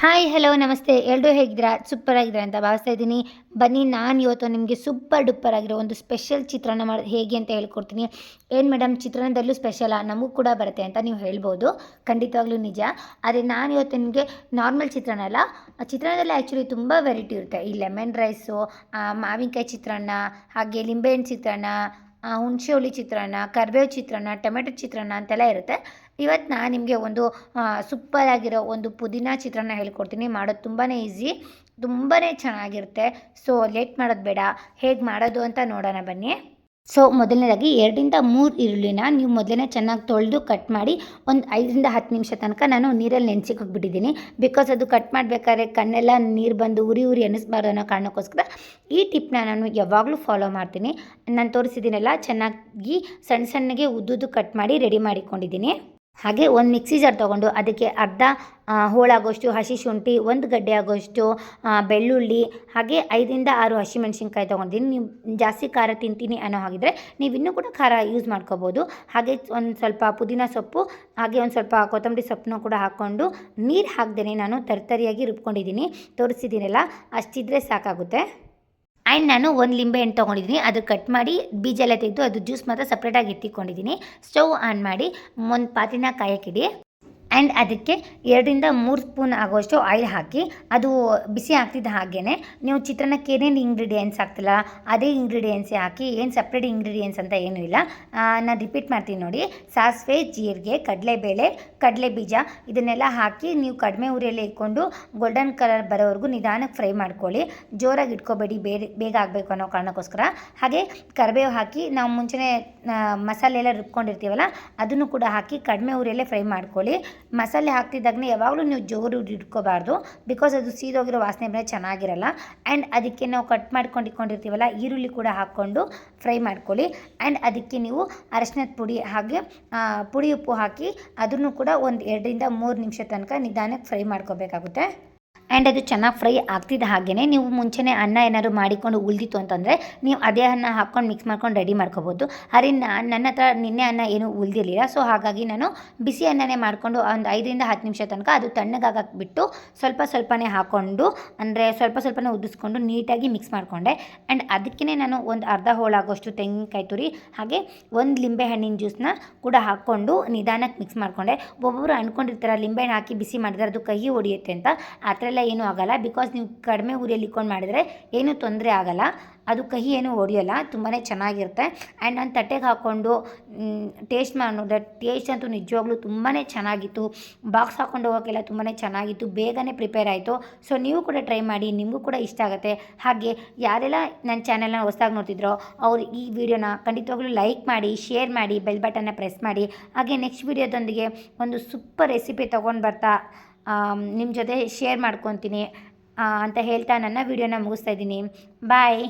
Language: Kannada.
ಹಾಯ್ ಹಲೋ ನಮಸ್ತೆ. ಎಲ್ಲರೂ ಹೇಗಿದ್ದೀರಾ? ಸೂಪರ್ ಆಗಿದ್ದೀರಾ ಅಂತ ಭಾವಿಸ್ತಾ ಇದ್ದೀನಿ. ಬನ್ನಿ, ನಾನು ಇವತ್ತು ನಿಮಗೆ ಸೂಪರ್ ಡೂಪರ್ ಆಗಿರೋ ಒಂದು ಸ್ಪೆಷಲ್ ಚಿತ್ರಾನ್ನ ಮಾಡೋದು ಹೇಗೆ ಅಂತ ಹೇಳ್ಕೊಡ್ತೀನಿ. ಏನು ಮೇಡಮ್ ಚಿತ್ರಾನ್ನದಲ್ಲೂ ಸ್ಪೆಷಲಾ ನಮಗೂ ಕೂಡ ಬರುತ್ತೆ ಅಂತ ನೀವು ಹೇಳ್ಬೋದು. ಖಂಡಿತವಾಗ್ಲೂ ನಿಜ. ಆದರೆ ನಾನು ಇವತ್ತು ನಿಮಗೆ ನಾರ್ಮಲ್ ಚಿತ್ರಾನ್ನ ಅಲ್ಲ ಚಿತ್ರಾನ್ನದಲ್ಲಿ ಆ್ಯಕ್ಚುಲಿ ತುಂಬ ವೆರೈಟಿ ಇರುತ್ತೆ. ಈ ಲೆಮನ್ ರೈಸು ಮಾವಿನಕಾಯಿ ಚಿತ್ರಾನ್ನ, ಹಾಗೆ ಲಿಂಬೆಹಣ್ಣು ಚಿತ್ರಾನ್ನ ಹುಣಸೆ ಹುಳಿ ಚಿತ್ರಾನ್ನ, ಕರಿಬೇವು ಚಿತ್ರಾನ್ನ, ಟೊಮೆಟೊ ಚಿತ್ರಾನ್ನ ಅಂತೆಲ್ಲ ಇರುತ್ತೆ. ಇವತ್ತು ನಾನು ನಿಮಗೆ ಒಂದು ಸೂಪರ್ ಆಗಿರೋ ಒಂದು ಪುದೀನ ಚಿತ್ರಾನ್ನ ಹೇಳ್ಕೊಡ್ತೀನಿ. ಮಾಡೋದು ತುಂಬಾ ಈಸಿ ತುಂಬಾ ಚೆನ್ನಾಗಿರುತ್ತೆ. ಸೊ ಲೇಟ್ ಮಾಡೋದು ಬೇಡ. ಹೇಗೆ ಮಾಡೋದು ಅಂತ ನೋಡೋಣ ಬನ್ನಿ. ಸೊ ಮೊದಲನೇದಾಗಿ ಎರಡರಿಂದ ಮೂರು ಈರುಳ್ಳಿನ ನೀವು ಮೊದಲನೇ ಚೆನ್ನಾಗಿ ತೊಳೆದು ಕಟ್ ಮಾಡಿ ಒಂದು ಐದರಿಂದ ಹತ್ತು ನಿಮಿಷ ತನಕ ನಾನು ನೀರಲ್ಲಿ ಹೋಗ್ಬಿಟ್ಟಿದ್ದೀನಿ. ಬಿಕಾಸ್ ಅದು ಕಟ್ ಮಾಡಬೇಕಾದ್ರೆ ಕಣ್ಣೆಲ್ಲ ನೀರು ಬಂದು ಉರಿ ಉರಿ ಅನ್ನಿಸ್ಬಾರ್ದು ಅನ್ನೋ ಕಾರಣಕ್ಕೋಸ್ಕರ ಈ ಟಿಪ್ನ ನಾನು ಯಾವಾಗಲೂ ಫಾಲೋ ಮಾಡ್ತೀನಿ. ನಾನು ತೋರಿಸಿದ್ದೀನಲ್ಲ, ಚೆನ್ನಾಗಿ ಸಣ್ಣ ಸಣ್ಣಗೆ ಉದ್ದುದ್ದು ಕಟ್ ಮಾಡಿ ರೆಡಿ ಮಾಡಿಕೊಂಡಿದ್ದೀನಿ. ಹಾಗೆ ಒಂದು ಮಿಕ್ಸಿ ಜಾರ್ ತೊಗೊಂಡು ಅದಕ್ಕೆ ಅರ್ಧ ಹೋಳಾಗೋಷ್ಟು, ಹಸಿ ಶುಂಠಿ, ಒಂದು ಗಡ್ಡೆ ಆಗೋಷ್ಟು ಬೆಳ್ಳುಳ್ಳಿ, ಹಾಗೆ ಐದರಿಂದ ಆರು ಹಸಿಮೆಣ್ಸಿನ್ಕಾಯಿ ತೊಗೊಂಡಿದ್ದೀನಿ ನೀವು ಜಾಸ್ತಿ ಖಾರ ತಿಂತೀನಿ ಅನ್ನೋ ಹಾಗಿದ್ರೆ ನೀವು ಇನ್ನೂ ಕೂಡ ಖಾರ ಯೂಸ್ ಮಾಡ್ಕೋಬೋದು. ಹಾಗೆ ಒಂದು ಸ್ವಲ್ಪ ಪುದೀನ ಸೊಪ್ಪು, ಹಾಗೆ ಒಂದು ಸ್ವಲ್ಪ ಕೊತ್ತಂಬರಿ ಸೊಪ್ಪನ್ನು ಕೂಡ ಹಾಕ್ಕೊಂಡು ನೀರು ಹಾಕ್ದೇ ನಾನು ತರ್ತರಿಯಾಗಿ ರುಬ್ಕೊಂಡಿದ್ದೀನಿ. ತೋರಿಸಿದ್ದೀನಲ್ಲ, ಅಷ್ಟಿದ್ರೆ ಸಾಕಾಗುತ್ತೆ. ಆ್ಯಂಡ್ ನಾನು ಒಂದು ಲಿಂಬೆ ಹಣ್ಣು ತೊಗೊಂಡಿದ್ದೀನಿ. ಅದು ಕಟ್ ಮಾಡಿ ಬೀಜ ಎಲ್ಲ ತೆಗೆದು ಅದು ಜ್ಯೂಸ್ ಮಾತ್ರ ಸಪ್ರೇಟಾಗಿ ಎತ್ತಿಕೊಂಡಿದ್ದೀನಿ. ಸ್ಟವ್ ಆನ್ ಮಾಡಿ, ಒಂದು ಪಾತ್ರೆನ ಕಾಯಕ್ಕಿಡಿ ಆ್ಯಂಡ್ ಅದಕ್ಕೆ ಎರಡರಿಂದ ಮೂರು ಸ್ಪೂನ್ ಆಗೋಷ್ಟು ಆಯಿಲ್ ಹಾಕಿ, ಅದು ಬಿಸಿ ಆಗ್ತಿದ್ದ ಹಾಗೇ ನೀವು ಚಿತ್ರಾನ್ನಕ್ಕೆ ಏನೇನು ಇಂಗ್ರೀಡಿಯೆಂಟ್ಸ್ ಹಾಕ್ತಿಲ್ಲ ಅದೇ ಇಂಗ್ರೀಡಿಯೆಂಟ್ಸೇ ಹಾಕಿ, ಏನು ಸಪ್ರೇಟ್ ಇಂಗ್ರೀಡಿಯೆಂಟ್ಸ್ ಅಂತ ಏನೂ ಇಲ್ಲ. ನಾನು ರಿಪೀಟ್ ಮಾಡ್ತೀನಿ ನೋಡಿ. ಸಾಸಿವೆ, ಜೀರಿಗೆ, ಕಡಲೆಬೇಳೆ ಕಡಲೆ ಬೀಜ ಇದನ್ನೆಲ್ಲ ಹಾಕಿ ನೀವು ಕಡಿಮೆ ಉರಿಯಲ್ಲಿ ಇಟ್ಕೊಂಡು ಗೋಲ್ಡನ್ ಕಲರ್ ಬರೋವರೆಗೂ ನಿಧಾನಕ್ಕೆ ಫ್ರೈ ಮಾಡ್ಕೊಳ್ಳಿ. ಜೋರಾಗಿ ಇಟ್ಕೋಬೇಡಿ, ಬೇರೆ, ಬೇಗ ಆಗಬೇಕು ಅನ್ನೋ ಕಾರಣಕ್ಕೋಸ್ಕರ. ಹಾಗೆ ಕರಿಬೇವು ಹಾಕಿ, ನಾವು ಮುಂಚೆನೇ ಮಸಾಲೆ ಎಲ್ಲ ರುಬ್ಕೊಂಡಿರ್ತೀವಲ್ಲ, ಅದನ್ನು ಕೂಡ ಹಾಕಿ ಕಡಿಮೆ ಉರಿಯಲ್ಲೇ ಫ್ರೈ ಮಾಡ್ಕೊಳ್ಳಿ. ಮಸಾಲೆ ಹಾಕ್ತಿದ್ದಾಗನೇ ಯಾವಾಗಲೂ ನೀವು ಜೋರು ಇಟ್ಕೋಬಾರ್ದು ಬಿಕಾಸ್ ಅದು ಸೀದೋಗಿರೋ ವಾಸನೆ ಬಂದರೆ ಚೆನ್ನಾಗಿರಲ್ಲ. ಆ್ಯಂಡ್ ಅದಕ್ಕೆ ನಾವು ಕಟ್ ಮಾಡ್ಕೊಂಡು ಇಟ್ಕೊಂಡಿರ್ತೀವಲ್ಲ, ಈರುಳ್ಳಿ ಕೂಡ ಹಾಕ್ಕೊಂಡು ಫ್ರೈ ಮಾಡ್ಕೊಳ್ಳಿ. ಆ್ಯಂಡ್ ಅದಕ್ಕೆ ನೀವು ಅರಶಿನದ ಪುಡಿ ಹಾಗೆ ಪುಡಿ ಉಪ್ಪು ಹಾಕಿ ಅದನ್ನು ಕೂಡ ಒಂದು ಎರಡರಿಂದ ಮೂರು ನಿಮಿಷ ತನಕ ನಿಧಾನಕ್ಕೆ ಫ್ರೈ ಮಾಡ್ಕೋಬೇಕಾಗುತ್ತೆ. ಆ್ಯಂಡ್ ಅದು ಚೆನ್ನಾಗಿ ಫ್ರೈ ಆಗ್ತಿದ್ದ ಹಾಗೆಯೇ ನೀವು ಮುಂಚೆನೇ ಅನ್ನ ಏನಾದರೂ ಮಾಡಿಕೊಂಡು ಉಳಿದಿತ್ತು ಅಂತಂದರೆ ನೀವು ಅದೇ ಅನ್ನ ಹಾಕ್ಕೊಂಡು ಮಿಕ್ಸ್ ಮಾಡ್ಕೊಂಡು ರೆಡಿ ಮಾಡ್ಕೋಬೋದು. ನಾನು ನನ್ನ ಹತ್ರ ನಿನ್ನೆ ಅನ್ನ ಏನು ಉಳಿದಿರಲಿಲ್ಲ. ಸೊ ಹಾಗಾಗಿ ನಾನು ಬಿಸಿ ಅನ್ನನೇ ಮಾಡಿಕೊಂಡು ಒಂದು ಐದರಿಂದ ಹತ್ತು ನಿಮಿಷ ತನಕ ಅದು ತಣ್ಣಗಾಗಕ್ಕೆ ಬಿಟ್ಟು ಸ್ವಲ್ಪ ಸ್ವಲ್ಪನೇ ಹಾಕ್ಕೊಂಡು ಅಂದರೆ ಸ್ವಲ್ಪ ಸ್ವಲ್ಪನೇ ಉದಿಸ್ಕೊಂಡು ನೀಟಾಗಿ ಮಿಕ್ಸ್ ಮಾಡಿಕೊಂಡೆ. ಆ್ಯಂಡ್ ಅದಕ್ಕೇ ನಾನು ಒಂದು ಅರ್ಧ ಹೋಳಾಗೋಷ್ಟು ತೆಂಗಿನಕಾಯಿ ತುರಿ, ಹಾಗೆ ಒಂದು ಲಿಂಬೆ ಹಣ್ಣಿನ ಜ್ಯೂಸನ್ನ ಕೂಡ ಹಾಕ್ಕೊಂಡು ನಿಧಾನಕ್ಕೆ ಮಿಕ್ಸ್ ಮಾಡಿಕೊಂಡೆ. ಒಬ್ಬೊಬ್ಬರು ಅಂದ್ಕೊಂಡಿರ್ತಾರೆ ಲಿಂಬೆಹಣ್ಣು ಹಾಕಿ ಬಿಸಿ ಮಾಡಿದ್ರೆ ಅದು ಕಹಿ ಹೊಡಿಯುತ್ತೆ ಅಂತ. ಆ ಥರ ಎಲ್ಲ ಏನೂ ಆಗಲ್ಲ. ಬಿಕಾಸ್ ನೀವು ಕಡಿಮೆ ಉರಿಯಲ್ಲಿ ಇಟ್ಕೊಂಡು ಮಾಡಿದರೆ ಏನೂ ತೊಂದರೆ ಆಗಲ್ಲ. ಅದು ಕಹಿ ಏನೂ ಹೊಡಿಯೋಲ್ಲ. ತುಂಬಾ ಚೆನ್ನಾಗಿರುತ್ತೆ. ಆ್ಯಂಡ್ ನಾನು ತಟ್ಟೆಗೆ ಹಾಕ್ಕೊಂಡು ಟೇಸ್ಟ್ ಮಾಡೋದ ಟೇಸ್ಟ್ ಅಂತೂ ನಿಜವಾಗ್ಲೂ ತುಂಬಾ ಚೆನ್ನಾಗಿತ್ತು. ಬಾಕ್ಸ್ ಹಾಕ್ಕೊಂಡು ಹೋಗೋಕ್ಕೆಲ್ಲ ತುಂಬಾ ಚೆನ್ನಾಗಿತ್ತು. ಬೇಗನೆ ಪ್ರಿಪೇರ್ ಆಯಿತು. ಸೊ ನೀವು ಕೂಡ ಟ್ರೈ ಮಾಡಿ. ನಿಮಗೂ ಕೂಡ ಇಷ್ಟ ಆಗುತ್ತೆ. ಹಾಗೆ ಯಾರೆಲ್ಲ ನನ್ನ ಚಾನೆಲ್ನ ಹೊಸದಾಗಿ ನೋಡ್ತಿದ್ರೋ, ಅವ್ರು ಈ ವಿಡಿಯೋನ ಖಂಡಿತವಾಗ್ಲೂ ಲೈಕ್ ಮಾಡಿ ಶೇರ್ ಮಾಡಿ ಬೆಲ್ ಬಟನ್ನ ಪ್ರೆಸ್ ಮಾಡಿ. ಹಾಗೆ ನೆಕ್ಸ್ಟ್ ವಿಡಿಯೋದೊಂದಿಗೆ ಒಂದು ಸೂಪರ್ ರೆಸಿಪಿ ತೊಗೊಂಡು ಬರ್ತಾ ನಿಮ್ಮ ಜೊತೆ ಶೇರ್ ಮಾಡ್ಕೊತೀನಿ ಅಂತ ಹೇಳ್ತಾ ನನ್ನ ವಿಡಿಯೋನ ಮುಗಿಸ್ತಾ ಇದ್ದೀನಿ. ಬಾಯ್